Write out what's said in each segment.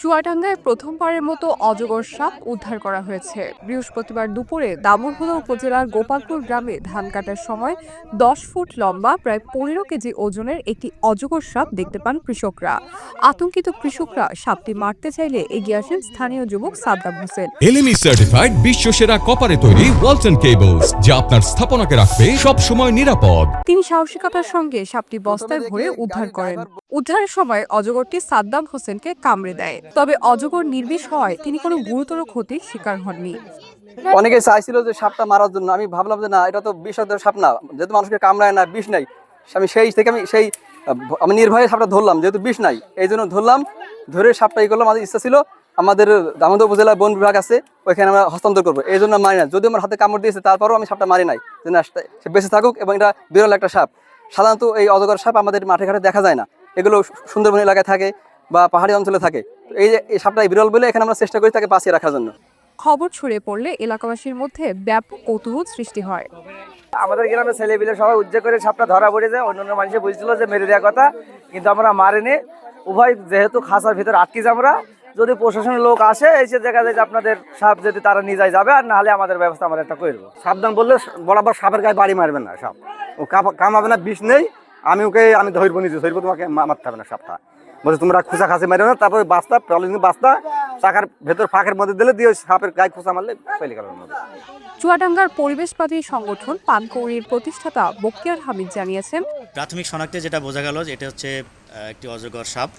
চুয়াডাঙ্গায় প্রথমবারের মতো অজগর সাপ উদ্ধার করা হয়েছে। বৃহস্পতিবার দুপুরে দামুরহুদা উপজেলার গোপালপুর গ্রামে ধান কাটার সময় দশ ফুট লম্বা প্রায় পনেরো কেজি ওজনের একটি অজগর সাপ দেখতে পান কৃষকরা। আতঙ্কিত কৃষকরা সাপটি মারতে চাইলে এগিয়ে আসেন স্থানীয় যুবক সাদ্দাম হোসেন। এলএমই সার্টিফাইড বিশ্ব সেরা কপারে তৈরি ওয়ালটন কেবলস যা আপনার স্থাপনাকে রাখবে সব সময় নিরাপদ। তিনি সাহসিকতার সঙ্গে সাপটি বস্তায় ভরে উদ্ধার করেন। উদ্ধারের সময় অজগরটি সাদ্দাম হোসেনকে কামড়ে দেয়। তবে অজগর নির্বিষ হওয়ায় তিনি কোনো গুরুতর ক্ষতির শিকার হননি। অনেকে চাইছিল যে সাপটা মারার জন্য। আমি ভাবলাম যে না এটা তো বিষাক্ত সাপ না। যেহেতু মানুষকে কামড়ায় না বিষ নাই। আমি সেই থেকে আমি সেই আমি নির্ভয়ে সাপটা ধরলাম যেহেতু বিষ নাই। এই জন্য ধরলাম ধরে সাপটা ই করলাম। আমাদের ইচ্ছা ছিল আমাদের দামোদর উপজেলায় বন বিভাগ আছে ওইখানে আমরা হস্তান্তর করব। এই জন্য মারি না। যদিও আমার হাতে কামড় দিয়েছে তারপরও আমি সাপটা মারি নাই। যে না সে বেঁচে থাকুক এবং এটা বিরল একটা সাপ। সাধারণত এই অজগর সাপ আমাদের মাঠে ঘাটে দেখা যায় না। এগুলো সুন্দরবন এলাকায় থাকে বা পাহাড়ি অঞ্চলে থাকে। এই যে এই সাপটা বিরল বলে এখানে আমরা চেষ্টা করি তাকে বাঁচিয়ে রাখার জন্য। খবর ছড়িয়ে পড়লে এলাকাবাসীর মধ্যে ব্যাপক কৌতূহল সৃষ্টি হয়। আমাদের গ্রামে ছেলেপিলে সবাই উজ্জ্বল করে সাপটা ধরা পড়েছে অন্যান্য মানুষে বুঝছিল যে মেরে দেওয়ার কথা কিন্তু আমরা মারিনি। উভয় যেহেতু খাঁচার ভিতরে আটকেছি আমরা যদি প্রশাসনের লোক আসে এসে দেখা যায় যে আপনাদের সাপ যদি তারা নিয়ে যায় যাবে আর না হলে আমাদের ব্যবস্থা আমরা একটা করব সাবধান বললে বরাবর সাপের গায়ে বাড়ি মারবেন না সাপ। ও কাপ- কামাবে না বিষ নেই। আমি ওকে আমি ধরবো নিজে ধরবো তোমাকে মারতে হবে না সাপটা। বলছে তোমরা খুচা খাসি মারো না তারপরে বাস্তা পলিথিন বাস্তা চাকার ভেতর ফাঁকের মধ্যে দিলে দিয়ে সাপের গায়ে খোঁচা মারলে ফেলে গেল চুয়াডাঙ্গার পরিবেশবাদী সংগঠন পানকৌড়ির প্রতিষ্ঠাতা বকিয়ার হামিদ জানিয়েছেন প্রাথমিক শনাক্তে যেটা বোঝা গেল যে এটা হচ্ছে একটি অজগর সাপ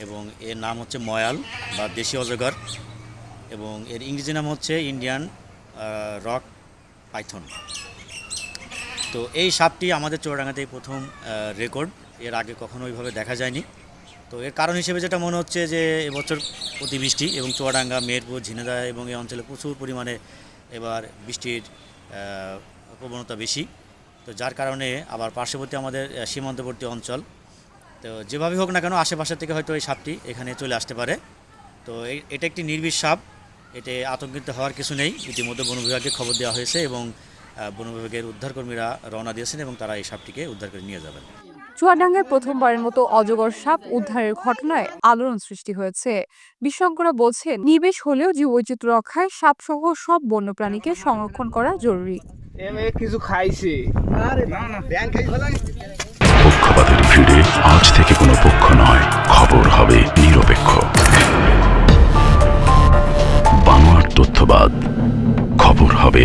এবং এর নাম হচ্ছে ময়াল বা দেশি অজগর এবং এর ইংরেজি নাম হচ্ছে ইন্ডিয়ান রক পাইথন। তো এই সাপটি আমাদের চৌরাঙ্গাতেই প্রথম রেকর্ড এর আগে কখনো ওইভাবে দেখা যায়নি। তো এর কারণ হিসেবে যেটা মনে হচ্ছে যে এবছর অতিবৃষ্টি এবং চুয়াডাঙ্গা, মেহেরপুর ঝিনেদা এবং এই অঞ্চলে প্রচুর পরিমাণে এবার বৃষ্টির প্রবণতা বেশি। তো যার কারণে আবার পার্শ্ববর্তী আমাদের সীমান্তবর্তী অঞ্চল, তো যেভাবে হোক না কেন আশেপাশে থেকে হয়তো এই সাপটি এখানে চলে আসতে পারে। তো এটা একটি নির্বিষ সাপ। এতে আতঙ্কিত হওয়ার কিছু নেই। ইতিমধ্যে বন বিভাগকে খবর দেওয়া হয়েছে এবং বন বিভাগের উদ্ধারকর্মীরা রওনা দিয়েছেন এবং তারা এই সাপটিকে উদ্ধার করে নিয়ে যাবেন। চুয়াডাঙ্গায় প্রথমবারের মতো অজগর সাপ উদ্ধারের ঘটনায় আলোড়ন সৃষ্টি হয়েছে। বিশেষজ্ঞরা বলছেন নিবেশ হলেও জীব বৈচিত্র্য রক্ষায় সাপসহ সব বন্যপ্রাণীকে সংরক্ষণ করা জরুরি। কিছু খাইছে। পক্ষপাতের ভিড়ে আজ থেকে কোনো পক্ষ নয়। খবর হবে নিরপেক্ষ। বানোয়ার তথ্যবাদ। খবর হবে